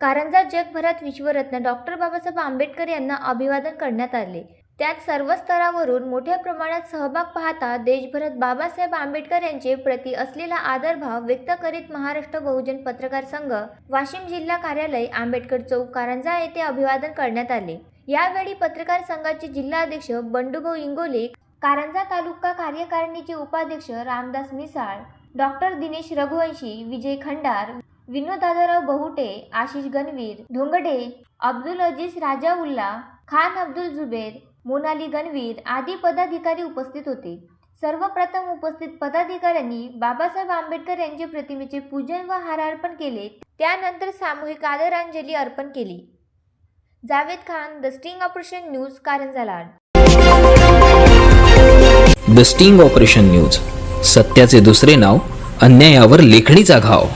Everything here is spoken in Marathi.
जगभरात विश्वरत्न डॉक्टर बाबासाहेब आंबेडकर यांना अभिवादन करण्यात आले त्यात सर्व स्तरावरून मोठ्या प्रमाणात सहभाग पाहता देशभरात बाबासाहेब आंबेडकर यांचे प्रति असलेला आदरभाव व्यक्त करीत महाराष्ट्र बहुजन पत्रकार संघ वाशिम जिल्हा कार्यालय आंबेडकर चौक कारंजा येथे अभिवादन करण्यात आले. यावेळी पत्रकार संघाचे जिल्हाध्यक्ष बंडूभाऊ इंगोले कारंजा तालुका कार्यकारिणीचे उपाध्यक्ष रामदास मिसाळ डॉक्टर दिनेश रघुवंशी विजय खंडार विनोद दादाराव बहुटे आशिष गणवीर धोंगडे अब्दुल अजीज राजाउल्ला खान अब्दुल जुबेर मोनाली गणवीर आदी पदाधिकारी उपस्थित होते. सर्वप्रथम उपस्थित पदाधिकाऱ्यांनी बाबासाहेब आंबेडकर यांच्या प्रतिमेचे पूजन व हारार्पण केले. त्यानंतर सामूहिक आदरांजली अर्पण केली. Javed Khan the sting operation news Karanja Lad the sting operation news. सत्याचे दुसरे नाव अन्यायावर लेखणीचा घाव.